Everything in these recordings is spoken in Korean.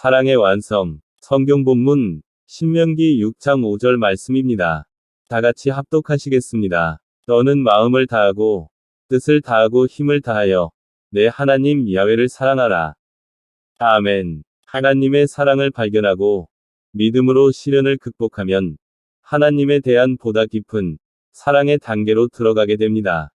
사랑의 완성. 성경 본문 신명기 6장 5절 말씀입니다. 다 같이 합독하시겠습니다. 너는 마음을 다하고 뜻을 다하고 힘을 다하여 내 하나님 야훼를 사랑하라. 아멘. 하나님의 사랑을 발견하고 믿음으로 시련을 극복하면 하나님에 대한 보다 깊은 사랑의 단계로 들어가게 됩니다.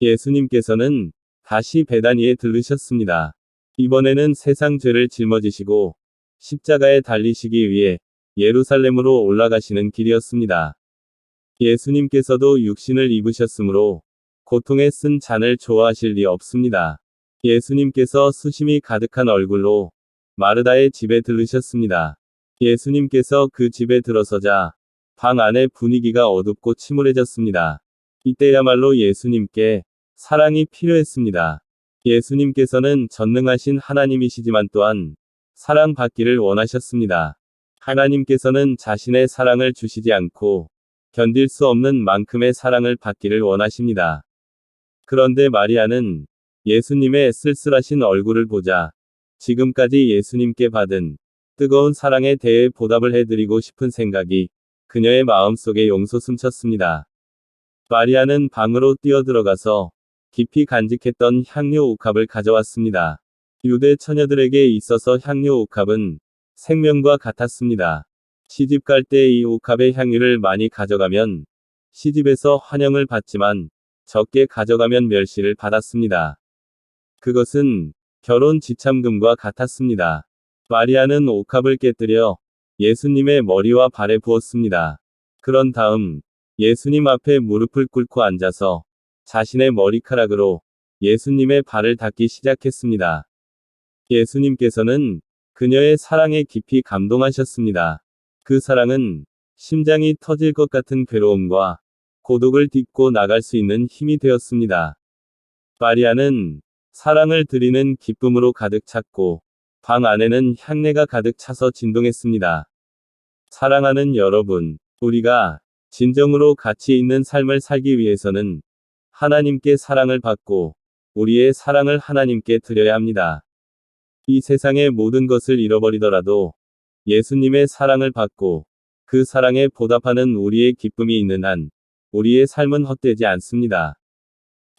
예수님께서는 다시 베다니에 들르셨습니다. 이번에는 세상 죄를 짊어지시고 십자가에 달리시기 위해 예루살렘으로 올라가시는 길이었습니다. 예수님께서도 육신을 입으셨으므로 고통에 쓴 잔을 좋아하실 리 없습니다. 예수님께서 수심이 가득한 얼굴로 마르다의 집에 들르셨습니다. 예수님께서 그 집에 들어서자 방 안의 분위기가 어둡고 침울해졌습니다. 이때야말로 예수님께 사랑이 필요했습니다. 예수님께서는 전능하신 하나님이시지만 또한 사랑받기를 원하셨습니다. 하나님께서는 자신의 사랑을 주시지 않고 견딜 수 없는 만큼의 사랑을 받기를 원하십니다. 그런데 마리아는 예수님의 쓸쓸하신 얼굴을 보자 지금까지 예수님께 받은 뜨거운 사랑에 대해 보답을 해드리고 싶은 생각이 그녀의 마음속에 용솟 숨쳤습니다. 마리아는 방으로 뛰어들어가서 깊이 간직했던 향료 옥합을 가져왔습니다. 유대 처녀들에게 있어서 향료 옥합은 생명과 같았습니다. 시집 갈 때 이 옥합의 향유를 많이 가져가면 시집에서 환영을 받지만 적게 가져가면 멸시를 받았습니다. 그것은 결혼 지참금과 같았습니다. 마리아는 옥합을 깨뜨려 예수님의 머리와 발에 부었습니다. 그런 다음 예수님 앞에 무릎을 꿇고 앉아서 자신의 머리카락으로 예수님의 발을 닦기 시작했습니다. 예수님께서는 그녀의 사랑에 깊이 감동하셨습니다. 그 사랑은 심장이 터질 것 같은 괴로움과 고독을 딛고 나갈 수 있는 힘이 되었습니다. 마리아는 사랑을 드리는 기쁨으로 가득 찼고 방 안에는 향내가 가득 차서 진동했습니다. 사랑하는 여러분, 우리가 진정으로 가치 있는 삶을 살기 위해서는 하나님께 사랑을 받고 우리의 사랑을 하나님께 드려야 합니다. 이 세상의 모든 것을 잃어버리더라도 예수님의 사랑을 받고 그 사랑에 보답하는 우리의 기쁨이 있는 한 우리의 삶은 헛되지 않습니다.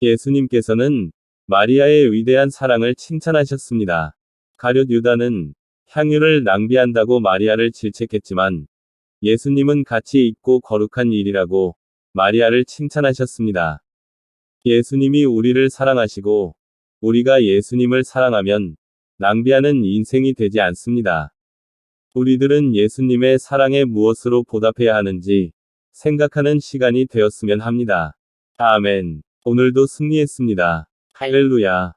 예수님께서는 마리아의 위대한 사랑을 칭찬하셨습니다. 가룟 유다는 향유를 낭비한다고 마리아를 질책했지만 예수님은 가치 있고 거룩한 일이라고 마리아를 칭찬하셨습니다. 예수님이 우리를 사랑하시고 우리가 예수님을 사랑하면 낭비하는 인생이 되지 않습니다. 우리들은 예수님의 사랑에 무엇으로 보답해야 하는지 생각하는 시간이 되었으면 합니다. 아멘. 오늘도 승리했습니다. 할렐루야.